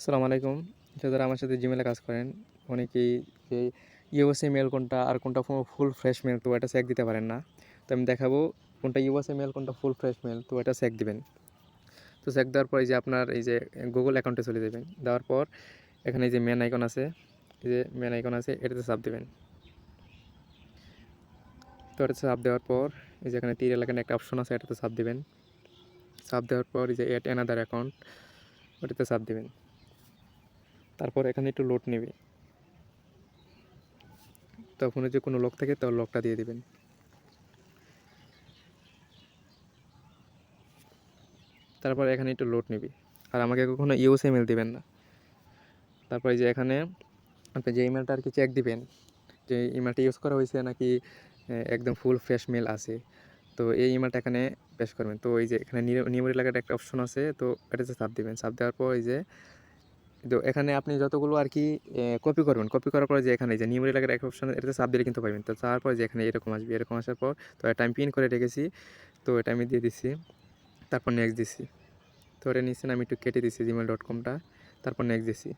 আসসালামু আলাইকুম। যারা আমার সাথে জিমেলে কাজ করেন, অনেকেই যে ইউএসএ মেল কোনটা আর কোনটা ফুল ফ্রেশ মেল তো এটা চেক দিতে পারেন না। তো আমি দেখাবো কোনটা ইউএসএ মেল কোনটা ফুল ফ্রেশ মেল তো এটা চেক দিবেন। তো চেক দেওয়ার পর এই যে আপনার এই যে গুগল অ্যাকাউন্টে চলে যাবেন। দেওয়ার পর এখানে এই যে মেন আইকন আছে, এই যে মেন আইকন আছে, এটাতে চাপ দেবেন। তো এটাতে চাপ দেওয়ার পর এই যে এখানে তীর এলাকায় একটা অপশন আছে, এটাতে চাপ দেবেন। চাপ দেওয়ার পর এই যে এট অ্যানাদার অ্যাকাউন্ট ওটাতে চাপ দেবেন। তারপর এখানে একটু লোড নেবে। তখন যে কোনো লক থাকে তো লকটা দিয়ে দিবেন। তারপর এখানে একটু লোড নেবে। আর আমাকে কখনো ইউএস ইমেল দিবেন না। তারপর যে এখানে আপনি যে ইমেলটা আর কি চেক দিবেন, যে ইমেলটা ইউজ করা হয়েছে নাকি একদম ফুল ফ্রেশ মেল আছে, তো এই ইমেলটা এখানে পেশ করবেন। তো এই যে এখানে নিউ নিয়মের এলাকাটা একটা অপশন আছে, তো এটাতে চাপ দিবেন। চাপ দেওয়ার পর এই যে তো এখানে আপনি যতগুলো আর কি কপি করবেন কপি করার পরে যে এখানে যে নিয়মের এলাকার এক অপশন এটাতে চাপ দিলে কিন্তু পাবেন তো তারপর যে এখানে এরকম আসবে, এরকম আসার পর, তো এটা আমি পিন করে রেখেছি, তো এটা আমি দিয়ে দিচ্ছি তারপর নেক্সট দিছি। তো এটা নিচ্ছেন আমি একটু কেটে দিচ্ছি জিমেল ডট কমটা তারপর নেক্সট দিচ্ছি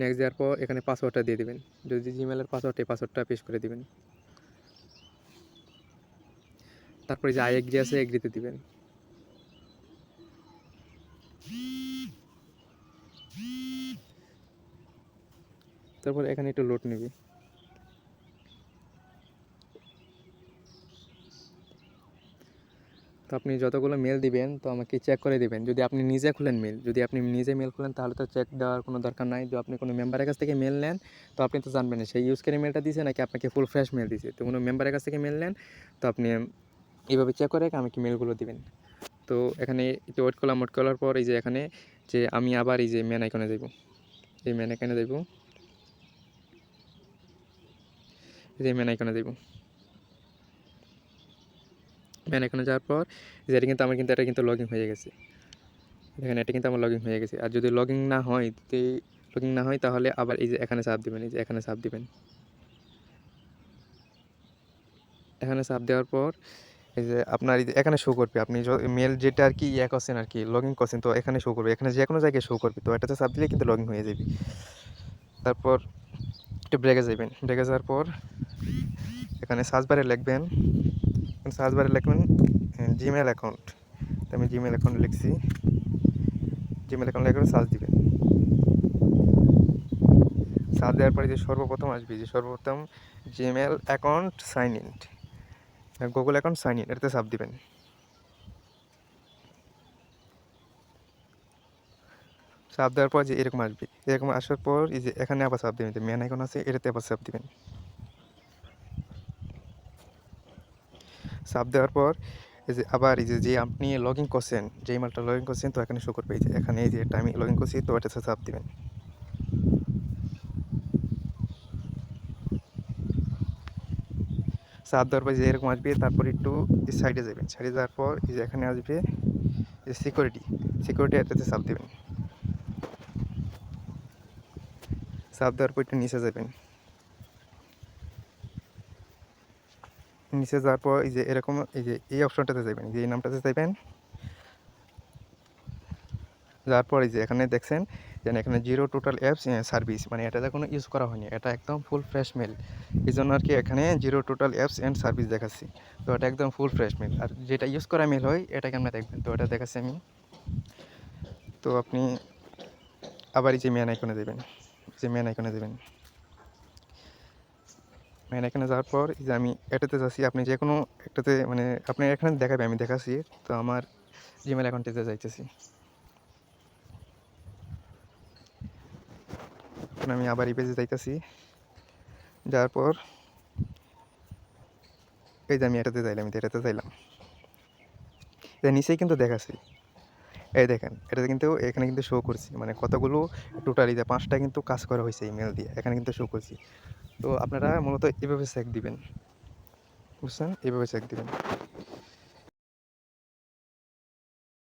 নেক্সট দেওয়ার পর এখানে পাসওয়ার্ডটা দিয়ে দিবেন। যদি জিমেলের পাসওয়ার্ড এই পাসওয়ার্ডটা পেশ করে দিবেন। তারপরে যে আই এগ্রি আছে এগ্রিতে দিবেন। তারপর এখানে একটু লোড নেবে। তো আপনি যতগুলো মেল দিবেন, তো আমাকে চেক করে দিবেন। যদি আপনি নিজে খুলেন মেল যদি আপনি নিজে মেল খুলেন, তাহলে তো চেক দেওয়ার কোনো দরকার নাই। যদি আপনি কোনো মেম্বারের কাছ থেকে মেল নেন, তো আপনি তো জানবেন না সেই ইউজ করে মেলটা দিয়েছে নাকি আপনাকে ফুল ফ্রেশ মেল দিয়েছে তো কোনো মেম্বারের কাছ থেকে মেল নেন, তো আপনি এইভাবে চেক করে আমাকে মেলগুলো দিবেন। তো এখানে একটু ওয়েট করলাম। ওয়েট করার পর এই যে এখানে যে আমি আবার এই যে মেন আইকনে যাব এই মেন আইকনে যাব এই যে মেন আইকনে যাব মেন আইকনে যাওয়ার পর, যে এটা কিন্তু আমার কিন্তু এটা কিন্তু লগইন হয়ে গেছে। দেখেন, এটা কিন্তু আমার লগইন হয়ে গেছে। আর যদি লগইন না হয়, যদি লগইন না হয়, তাহলে আবার এই যে এখানে চাপ দিবেন, এই যে এখানে চাপ দিবেন। এখানে চাপ দেওয়ার পর, এই যে আপনার এখানে শো করবে। আপনি মেল যেটা আর কি ইয়ে করছেন আর কি লগ ইন করছেন, তো এখানে শো করবে। এখানে যে কোনো জায়গায় শো করবে। তো এটাতে চাপ দিলে কিন্তু লগ ইন হয়ে যাবে। তারপর একটু ব্রেকে যাবেন ব্রেকে যাওয়ার পর এখানে সার্চ বারে লিখবেন। সার্চ বারে লিখবেন জিমেল অ্যাকাউন্ট তো আমি জিমেল অ্যাকাউন্ট লিখছি। জিমেল অ্যাকাউন্ট লিখে সার্চ দিবেন। সার্চ দেওয়ার পরে যে সর্বপ্রথম আসবে, যে সর্বপ্রথম Gmail account sign in Google account sign in এটাতে চাপ দিবেন। চাপ দেওয়ার পর যে এরকম আসবে। এরকম আসার পর এই যে এখানে আবার চাপ দেবেন মেন আইকন আছে, এটাতে আবার চাপ দিবেন। চাপ দেওয়ার পর এই যে আবার এই যে যে আপনি লগ ইন করছেন, যে মালটা লগ ইন করছেন, তো এখানে শো করবে এই যে, এখানে এই যে এটা আমি লগ ইন করছি, তো এটাতে চাপ দেবেন। চাপ দেওয়ার পর যে এরকম আসবে, তারপর একটু সাইডে যাবেন। সাইডে যাওয়ার পর এই যে এখানে আসবে যে সিকিউরিটি সিকিউরিটি এটাতে চাপ দেবেন। চাপ দেওয়ার পর নিচে যাবেন। নিচে যাওয়ার পর এই যে এরকম এই যে এই অপশনটাতে যাবেন যে এই নামটাতে যাবেন। যাওয়ার পর এই যে এখানে দেখছেন যে এখানে জিরো টোটাল অ্যাপস সার্ভিস মানে এটাতে কোনো ইউজ করা হয়নি, এটা একদম ফুল ফ্রেশ মেল। এই জন্য আর কি এখানে zero total apps and service দেখাচ্ছি। তো এটা একদম ফুল ফ্রেশ মেল, আর যেটা ইউজ করা মেল হয়, এটা কেমন দেখবেন? তো এটা দেখাচ্ছি আমি। তো আপনি আবার এই যে মেন আইকনে দেবেন যে মেন আইকনে দেবেন মেন আইকনে যাওয়ার পর এই যে আমি এটাতে যাচ্ছি, আপনি যে কোনো একটাতে মানে আপনি এখানে দেখাবে আমি দেখাচ্ছি। তো আমার জিমেল অ্যাকাউন্টটিতে যাইতেছি। এখন আমি আবার এই পেজে যাইতেছি। যাওয়ার পর এই যে আমি এটাতে যাইলাম এটাতে যাইলাম। নিচেই কিন্তু দেখাচ্ছি। এই দেখেন, এটাতে কিন্তু এখানে কিন্তু শো করছি। মানে কতগুলো টোটালি যে পাঁচটা কিন্তু কাজ করা হয়েছে ইমেল দিয়ে, এখানে কিন্তু শো করছি। তো আপনারা মূলত এভাবে চেক দিবেন। বুঝছেন? এভাবে চেক দিবেন।